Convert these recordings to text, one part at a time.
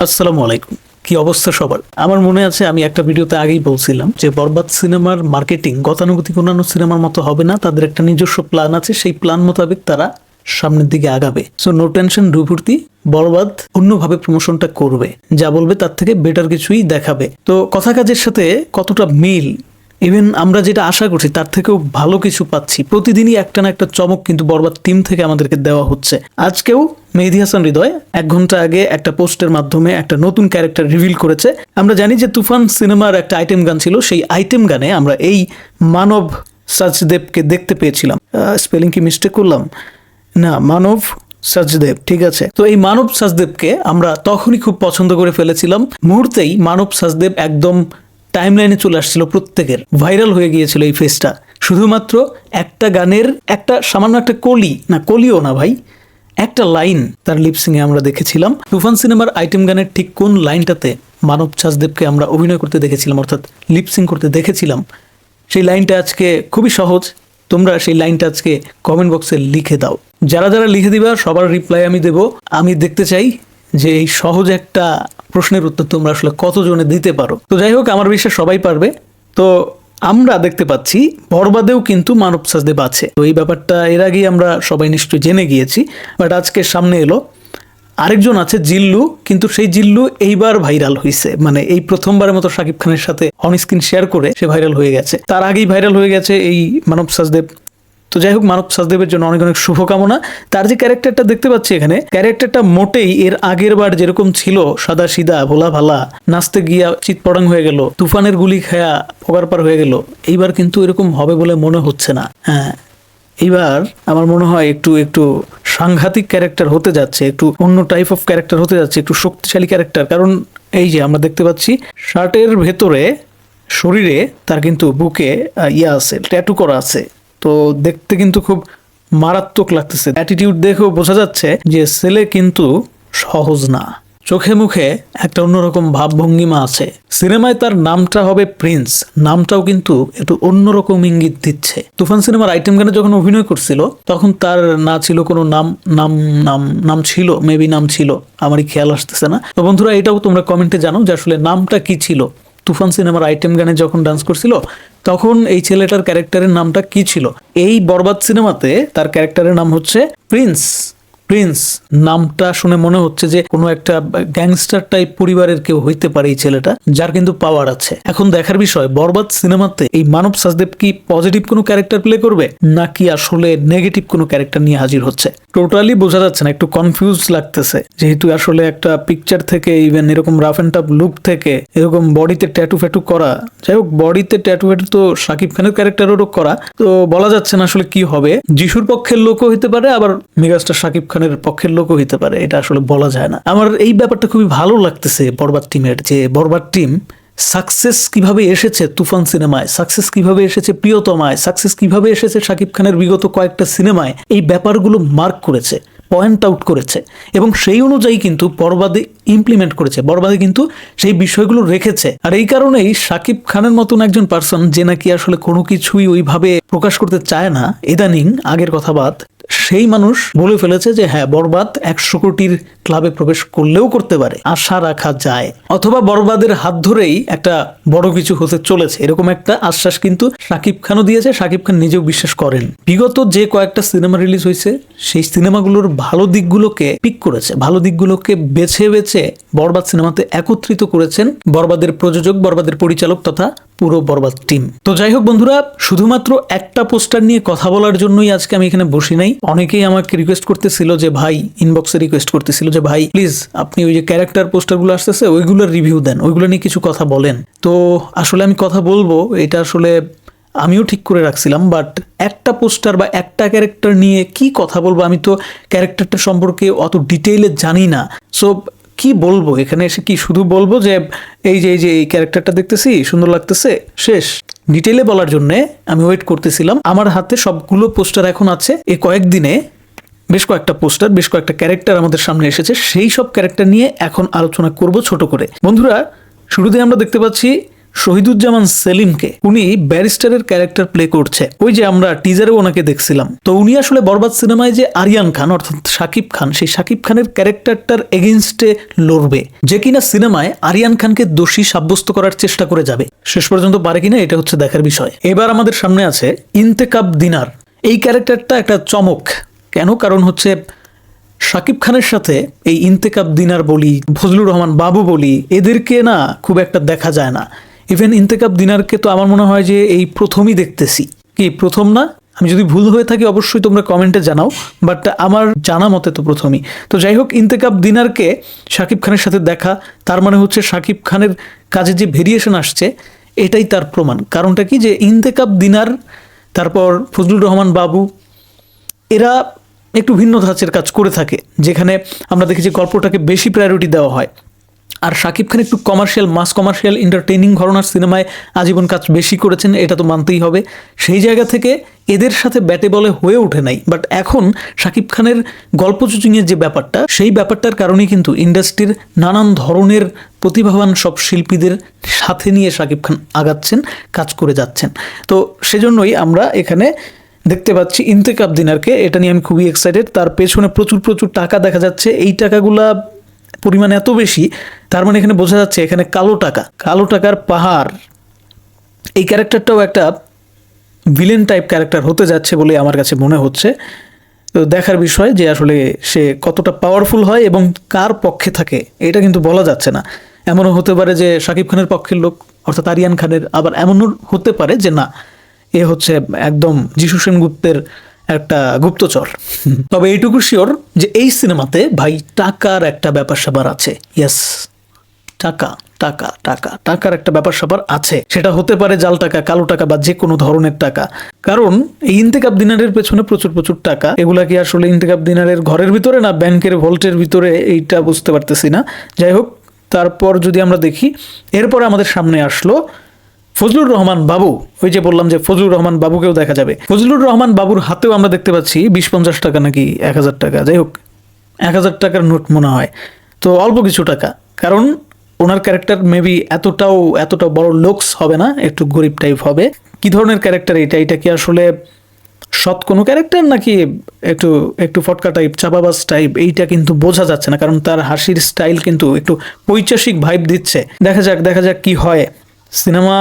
আসসালামু আলাইকুম। কি অবস্থা সবার? আমার মনে আছে আমি একটা ভিডিওতে আগেই বলছিলাম যে বরবাদ সিনেমার মার্কেটিং, গতানুগতিক অন্যান্য সিনেমার মতো হবে না, তাদের একটা নিজস্ব প্ল্যান আছে, সেই প্ল্যান মোতাবেক তারা সামনের দিকে আগাবে। সো নো টেনশন ডুপুর্তি বরবাদ অন্যভাবে প্রমোশনটা করবে। যা বলবে তার থেকে বেটার কিছুই দেখাবে। তো, কথা কাজের সাথে কতটা মিল ইভেন আমরা যেটা আশা করছি, তার থেকেও ভালো কিছু পাচ্ছি। প্রতিদিনই একটা না একটা চমক কিন্তু বরবাদ টিম থেকে আমাদেরকে দেওয়া হচ্ছে। আজকেও মেহেদি হাসান হৃদয় এক ঘণ্টা আগে একটা পোস্টের মাধ্যমে একটা নতুন ক্যারেক্টার রিভিল করেছে। আমরা জানি যে তুফান সিনেমার একটা আইটেম গান ছিল, সেই আইটেম গানে আমরা এই মানব সাজদেবকে দেখতে পেয়েছিলাম। স্পেলিং কি মিস্টেক করলাম? না, মানব সাজদেব, ঠিক আছে। তো এই মানব সাজদেবকে আমরা তখনই খুব পছন্দ করে ফেলেছিলাম। মুহূর্তেই মানব সাজদেব একদম টাইমলাইনে চলে আসছিল প্রত্যেকের। ভাইরাল হয়ে গিয়েছিল এই ফেসটা শুধুমাত্র একটা গানের একটা সামান্য একটা কলি, না কলিও না ভাই, একটা লাইন তার লিপসিংয়ে আমরা দেখেছিলাম। তুফান সিনেমার আইটেম গানের ঠিক কোন লাইনটাতে মানব সাজদেবকে আমরা অভিনয় করতে দেখেছিলাম, অর্থাৎ লিপসিং করতে দেখেছিলাম, সেই লাইনটা আজকে খুবই সহজ। তোমরা সেই লাইনটা আজকে কমেন্ট বক্সে লিখে দাও। যারা যারা লিখে দিবা, সবার রিপ্লাই আমি দেব। আমি দেখতে চাই যে এই সহজ একটা প্রশ্নের উত্তর তোমরা আসলে কতজনে দিতে পারো? তো যাই হোক, আমার বিশ্বাস সবাই পারবে। তো আমরা দেখতে পাচ্ছি, বরবাদেও কিন্তু মানব সাজদেব আছে তো এই ব্যাপারটা এর আগেই আমরা সবাই নিশ্চয়ই জেনে গিয়েছি। বাট আজকে সামনে এলো, আরেকজন আছে জিল্লু, কিন্তু সেই জিল্লু এইবার ভাইরাল হয়েছে মানে এই প্রথমবারের মতো শাকিব খানের সাথে অন স্ক্রিন শেয়ার করে সে ভাইরাল হয়ে গেছে। তার আগেই ভাইরাল হয়ে গেছে এই মানব সাজদেব তো যাই হোক, মানব সাজদেবের জন্য অনেক অনেক শুভকামনা। তার যে ক্যারেক্টারটা দেখতে পাচ্ছি এখানে, ক্যারেক্টারটা মোটেই এর আগের বার যেরকম ছিল, সাদা সিদা, ভোলা ভালা, নাচতে গিয়া চিৎপড়াং হয়ে গেল, তুফানের গুলি খায়া পগার পার হয়ে গেল, এইবার কিন্তু এরকম হবে বলে মনে হচ্ছে না। হ্যাঁ এইবার আমার মনে হয় একটু একটু সাংঘাতিক ক্যারেক্টার হতে যাচ্ছে, একটু অন্য টাইপ অফ ক্যারেক্টার হতে যাচ্ছে, একটু শক্তিশালী ক্যারেক্টার। কারণ এই যে আমরা দেখতে পাচ্ছি, শার্টের ভেতরে, শরীরে তার কিন্তু বুকে ইয়া আছে ট্যাটু করা আছে। তো দেখতে কিন্তু খুব মারাত্মক লাগতেছে। অ্যাটিটিউড দেখেও বোঝা যাচ্ছে যে ছেলে কিন্তু সহজ না। চোখে মুখে একটা অন্যরকম ভাবভঙ্গিমা আছে। সিনেমায় তার নামটা হবে প্রিন্স নামটাও কিন্তু একটু অন্যরকম ইঙ্গিত দিচ্ছে। তুফান সিনেমার আইটেম গানে যখন অভিনয় করছিল, তখন তার না ছিল কোনো নাম নাম নাম নাম ছিল মেবি নাম ছিল। আমারই খেয়াল আসতেছে না। তো বন্ধুরা, এটাও তোমরা কমেন্টে জানো যে আসলে নামটা কি ছিল। তুফান সিনেমার আইটেম গানে যখন ডান্স করছিল, তখন এই ছেলেটার ক্যারেক্টারের নামটা কি ছিল? এই বরবাদ সিনেমাতে তার ক্যারেক্টারের নাম হচ্ছে প্রিন্স প্রিন্স, নামটা শুনে মনে হচ্ছে যে কোনো একটা গ্যাংস্টার টাইপ পরিবারের কেউ হইতে পারে এই ছেলেটা, যার কিন্তু পাওয়ার আছে। এখন দেখার বিষয়, বরবাদ সিনেমাতে এই মানব সাজদেব কি পজিটিভ কোনো ক্যারেক্টার প্লে করবে, নাকি আসলে নেগেটিভ কোনো ক্যারেক্টার নিয়ে হাজির হচ্ছে? টোটালি বোঝা যাচ্ছে না, একটু কনফিউজ লাগতেছে। যেহেতু আসলে একটা পিকচার থেকে ইভেন এরকম রাফ অ্যান্ড টাফ লুক থেকে, এরকম বডিতে ট্যাটু ফ্যাটু করা, যাই হোক, বডিতে ট্যাটু ফ্যাটু তো শাকিব খানের ক্যারেক্টারেরও করা, তো বলা যাচ্ছে না আসলে কি হবে। যিশুর পক্ষের লোকও হইতে পারে, আবার মেগাস্টার শাকিব খানের পক্ষের লোকও হইতে পারে, এটা আসলে বলা যায় না। আমার এই ব্যাপারটা খুবই ভালো লাগতেছে বরবাদ টিমের, যে বরবাদ টিম সাকসেস কীভাবে এসেছে তুফান সিনেমায়, সাকসেস কীভাবে এসেছে প্রিয়তমায়, সাকসেস কীভাবে এসেছে শাকিব খানের বিগত কয়েকটা সিনেমায়, এই ব্যাপারগুলো মার্ক করেছে, পয়েন্ট আউট করেছে এবং সেই অনুযায়ী কিন্তু বরবাদে ইমপ্লিমেন্ট করেছে, বরবাদে কিন্তু সেই বিষয়গুলো রেখেছে। আর এই কারণেই শাকিব খানের মতন একজন পার্সন যে নাকি আসলে কোনো কিছুই ওইভাবে প্রকাশ করতে চায় না, ইদানিং আগের কথা বাদ সেই মানুষ বলে ফেলেছে যে হ্যাঁ বরবাদ একশো কোটির ক্লাবে প্রবেশ করলেও করতে পারে। আশা রাখা যায়। অথবা বরবাদের হাত ধরেই একটা বড় কিছু হতে চলেছে। এরকম একটা আশ্বাস কিন্তু শাকিব খানও দিয়েছে। শাকিব খান নিজেও বিশ্বাস করেন। বিগত যে কয়েকটা সিনেমা রিলিজ হয়েছে, সেই সিনেমাগুলোর ভালো দিকগুলোকে পিক করেছে। ভালো দিকগুলোকে বেছে বেছে বরবাদ সিনেমাতে একত্রিত করেছেন বরবাদের প্রযোজক, বরবাদের পরিচালক তথা পুরো বরবাদ টিম তো যাই হোক বন্ধুরা, শুধুমাত্র একটা পোস্টার নিয়ে কথা বলার জন্যই আজকে আমি এখানে বসি নাই। অনেকেই আমাকে রিকোয়েস্ট করতেছিল যে, ভাই ইনবক্সে রিকোয়েস্ট করতেছিল যে, ভাই প্লিজ আপনি ওই যে ক্যারেক্টার পোস্টারগুলো আসতেছে, ওইগুলোর রিভিউ দেন। ওইগুলো নিয়ে কিছু কথা বলেন। তো আসলে আমি কথা বলব, এটা আসলে আমিও ঠিক করে রাখছিলাম বাট একটা পোস্টার বা একটা ক্যারেক্টার নিয়ে কি কথা বলব আমি তো ক্যারেক্টারটা সম্পর্কে অত ডিটেইলে জানি না। সো কি বলব? এখানে এসে কি শুধু বলব যে, এই যে এই যে, এই ক্যারেক্টারটা দেখতেছি, সুন্দর লাগতেছে? শেষ। ডিটেলে বলার জন্য আমি ওয়েট করতেছিলাম। আমার হাতে সবগুলো পোস্টার এখন আছে। এ কয়েকদিনে বেশ কয়েকটা পোস্টার বেশ কয়েকটা ক্যারেক্টার আমাদের সামনে এসেছে। সেই সব ক্যারেক্টার নিয়ে এখন আলোচনা করব ছোট করে। বন্ধুরা শুরুতে আমরা দেখতে পাচ্ছি শহীদুজ্জামান সেলিমকে উনি ব্যারিস্টারের ক্যারেক্টার প্লে করছে। ওই যে আমরা টিজারে ওনাকে দেখছিলাম। তো উনি আসলে বরবাদ সিনেমায় যে আরিয়ান খান, অর্থাৎ শাকিব খান, সেই শাকিব খানের ক্যারেক্টারটার এগেনস্টে লড়বে। যে কিনা সিনেমায় আরিয়ান খানকে দোষী সাব্যস্ত করার চেষ্টা করে যাবে। শেষ পর্যন্ত পারে কিনা এটা হচ্ছে দেখার বিষয়। এবার আমাদের সামনে আছে ইন্তেকাব দিনার। এই ক্যারেক্টারটা একটা চমক। কেন? কারণ হচ্ছে শাকিব খানের সাথে এই ইন্তেকাব দিনার বলি, ফজলুর রহমান বাবু বলি, এদেরকে না খুব একটা দেখা যায় না। ইভেন ইন্তেকাব দিনারকে তো আমার মনে হয় যে এই প্রথমই দেখতেছি। কি, প্রথম না? আমি যদি ভুল হয়ে থাকি, অবশ্যই তোমরা কমেন্টে জানাও বাট আমার জানা মতে তো প্রথমই। তো যাই হোক ইন্তেকাব দিনারকে শাকিব খানের সাথে দেখা, তার মানে হচ্ছে শাকিব খানের কাজে যে ভেরিয়েশন আসছে, এটাই তার প্রমাণ। কারণটা কি যে ইন্তেকাব দিনার তারপর ফজলুর রহমান বাবু, এরা একটু ভিন্ন ধাঁচের কাজ করে থাকে, যেখানে আমরা দেখি যে গল্পটাকে বেশি প্রায়োরিটি দেওয়া হয়। আর শাকিব খান একটু কমার্শিয়াল মাস কমার্শিয়াল এন্টারটেইনিং ঘরনার সিনেমায় আজীবন কাজ বেশি করেছেন, এটা তো মানতেই হবে। সেই জায়গা থেকে এদের সাথে ব্যাটে বলে হয়ে ওঠে নাই। বাট এখন শাকিব খানের গল্প চুচিংয়ের যে ব্যাপারটা, সেই ব্যাপারটার কারণেই কিন্তু ইন্ডাস্ট্রির নানান ধরনের প্রতিভাবান সব শিল্পীদের সাথে নিয়ে শাকিব খান আগাচ্ছেন, কাজ করে যাচ্ছেন। তো সেজন্যই আমরা এখানে দেখতে পাচ্ছি ইন্তেকাব দিনারকে। এটা নিয়ে আমি খুবই এক্সাইটেড তার পেছনে প্রচুর প্রচুর টাকা দেখা যাচ্ছে। এই টাকাগুলা পরিমাণ এত বেশি, তার মানে এখানে বোঝা যাচ্ছে এখানে কালো টাকা। কালো টাকার পাহাড়, এই ক্যারেক্টারটাও একটা ভিলেন টাইপ ক্যারেক্টার হতে যাচ্ছে বলে আমার কাছে মনে হচ্ছে। তো দেখার বিষয় যে আসলে সে কতটা পাওয়ারফুল হয় এবং কার পক্ষে থাকে, এটা কিন্তু বলা যাচ্ছে না। এমনও হতে পারে যে শাকিব খানের পক্ষের লোক, অর্থাৎ আরিয়ান খানের, আবার এমনও হতে পারে যে না, এ হচ্ছে একদম যিশু সেনগুপ্তের একটা গুপ্তচর। তবে এইটুকু শিওর যে এই সিনেমাতে ভাই টাকার একটা ব্যাপার স্যাপার আছে। ইয়েস টাকা টাকা টাকা, টাকার একটা ব্যাপার স্যাপার আছে। সেটা হতে পারে জাল টাকা, কালো টাকা বা যে কোনো ধরনের টাকা। কারণ এই ইন্তেকাব দিনারের পেছনে প্রচুর প্রচুর টাকা। এগুলা কি আসলে ইন্তেকাব দিনারের ঘরের ভিতরে না ব্যাংকের ভোল্টের ভিতরে এইটা বুঝতে পারতেছি না। যাই হোক, তারপর যদি আমরা দেখি, এরপর আমাদের সামনে আসলো ফজলুর রহমান বাবু, ওই যে বললাম যে ফজলুর রহমান বাবুকেও দেখা যাবে। ফজলুর রহমান বাবুর হাতেও আমরা দেখতে পাচ্ছি বিশ পঞ্চাশ টাকা নাকি এক হাজার টাকা। যাই হোক, এক হাজার টাকার নোট মনে হয়। তো অল্প কিছু টাকা, কারণ ওনার ক্যারেক্টার মেবি এতটাও এতটা বড় লোকস হবে না, একটু গরিব টাইপ হবে। কি ধরনের ক্যারেক্টার এটা? এটা কি আসলে সৎ কোনো ক্যারেক্টার নাকি একটু একটু ফটকা টাইপ চাপাবাজ টাইপ এইটা কিন্তু বোঝা যাচ্ছে না, কারণ তার হাসির স্টাইল কিন্তু একটু পৈচাসিক ভাইব দিচ্ছে। দেখা যাক দেখা যাক কি হয়। সিনেমা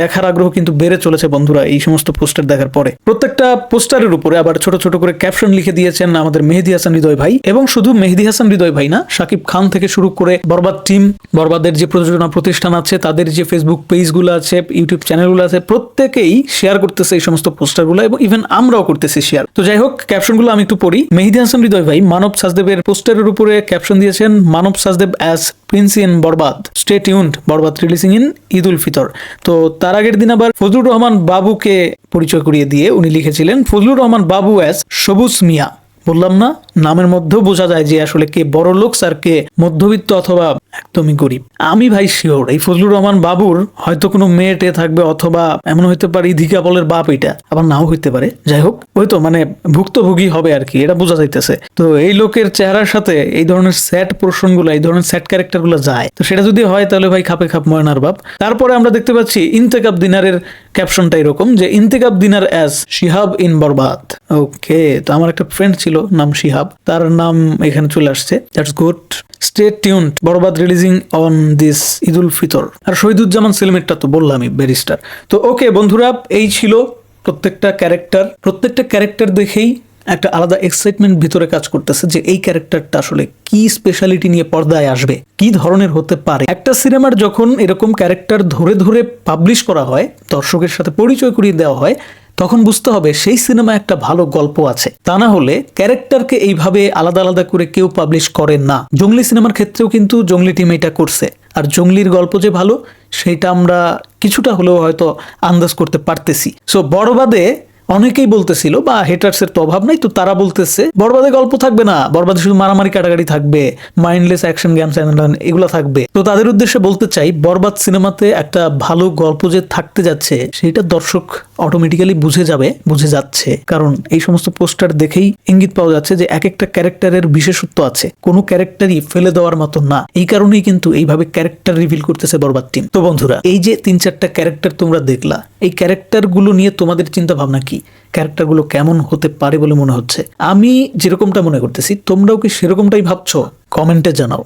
দেখার আগ্রহ কিন্তু বেড়ে চলেছে বন্ধুরা এই সমস্ত পোস্টার দেখার পরে। প্রত্যেকটা পোস্টারের উপরে আবার ছোট ছোট করে ক্যাপশন লিখে দিয়েছেন আমাদের মেহেদি হাসান হৃদয় ভাই এবং শুধু মেহেদি হাসান হৃদয় ভাই না, শাকিব খান থেকে শুরু করে বরবাদ টিম বরবাদের যে প্রযোজনা প্রতিষ্ঠান আছে, তাদের যে ফেসবুক পেজগুলো আছে ইউটিউব চ্যানেলগুলো আছে, প্রত্যেকেই শেয়ার করতেছে এই সমস্ত পোস্টারগুলো এবং ইভেন আমরাও করতেছি শেয়ার তো যাই হোক ক্যাপশনগুলো আমি একটু পড়ি। মেহেদি হাসান হৃদয় ভাই, মানব সাজদেবের পোস্টারের উপরে ক্যাপশন দিয়েছেন, Manav Sachdev as Prince in Borbaad stay tuned Borbaad releasing in Eid ul Fitr. তো তার আগের দিন আবার ফজলুর রহমান বাবুকে পরিচয় করিয়ে দিয়ে উনি লিখেছিলেন, ফজলুর রহমান বাবু এস সবুজ মিয়া। বললাম, না। নামের মধ্যেও বোঝা যায় যে আসলে কে বড় লোক আর কে মধ্যবিত্ত অথবা একদমই গরিব। আমি ভাই শিওর, এই ফজলুর রহমান বাবুর হয়তো কোনো মেয়ে থাকবে অথবা এমন হইতে পারে ইধিকা বলের বাপ এটা, আবার নাও হইতে পারে। যাই হোক, ওই তো মানে ভুক্তভোগী হবে আর কি, এটা বোঝা যাইতেছে। তো এই লোকের চেহারার সাথে এই ধরনের স্যাট পোর্শনগুলো, এই ধরনের স্যাট ক্যারেক্টার ক্যারেক্টারগুলো যায়। তো সেটা যদি হয় তাহলে ভাই খাপে খাপ ময়নার বাপ। তারপরে আমরা দেখতে পাচ্ছি ইন্তেকাব দিনারের ক্যাপশনটা এরকম যে, Intekhab Dinar as Shihab in Borbaad. Okay, তো আমার একটা ফ্রেন্ড ছিল, নাম শিহাব। তার নাম এখানে চলে আসছে। That's good stay tune Borbaad releasing on this Eidul Fitr আর শহীদুজ্জামান সেলিমেরটা তো বললামই ব্যারিস্টার তো ওকে বন্ধুরা, এই ছিল প্রত্যেকটা ক্যারেক্টার প্রত্যেকটা ক্যারেক্টার দেখেই একটা আলাদা এক্সাইটমেন্ট ভিতরে কাজ করতেছে যে এই ক্যারেক্টারটা আসলে কি স্পেশালিটি নিয়ে পর্দায় আসবে, কি ধরনের হতে পারে। একটা সিনেমার যখন এরকম ক্যারেক্টার ধরে ধরে পাবলিশ করা হয়, দর্শকের সাথে পরিচয় করিয়ে দেওয়া হয় তখন বুঝতে হবে সেই সিনেমা একটা ভালো গল্প আছে। তা না হলে ক্যারেক্টারকে এইভাবে আলাদা আলাদা করে কেউ পাবলিশ করে না। জঙ্গলি সিনেমার ক্ষেত্রেও কিন্তু জঙ্গলি টিম এটা করছে। আর জঙ্গলির গল্প যে ভালো, সেটা আমরা কিছুটা হলেও হয়তো আন্দাজ করতে পারতেছি। সো বড়বাদে অনেকেই বলতেছিল, বা হেটার্সের তো অভাব নাই। তো তারা বলতেছে বরবাদে গল্প থাকবে না। বরবাদে শুধু মারামারি কাটাকাটি থাকবে মাইন্ডলেস অ্যাকশন গেমস এগুলো থাকবে। তো তাদের উদ্দেশ্যে বলতে চাই বরবাদ সিনেমাতে একটা ভালো গল্প যে থাকতে যাচ্ছে, সেটা দর্শক অটোমেটিক্যালি বুঝে যাবে, বুঝে যাচ্ছে। কারণ এই সমস্ত পোস্টার দেখেই ইঙ্গিত পাওয়া যাচ্ছে যে এক একটা ক্যারেক্টারের বিশেষত্ব আছে। কোনো ক্যারেক্টারই ফেলে দেওয়ার মতো না। এই কারণেই কিন্তু এইভাবে ক্যারেক্টার রিভিল করতেছে বরবাদ টিম তো বন্ধুরা, এই যে তিন চারটা ক্যারেক্টার তোমরা দেখলা, এই ক্যারেক্টারগুলো নিয়ে তোমাদের চিন্তা ভাবনা কি? ক্যারেক্টারগুলো কেমন হতে পারে বলে মনে হচ্ছে? আমি যেরকমটা মনে করতেছি, তোমরাও কি সেরকমটাই ভাবছ? কমেন্টে জানাও।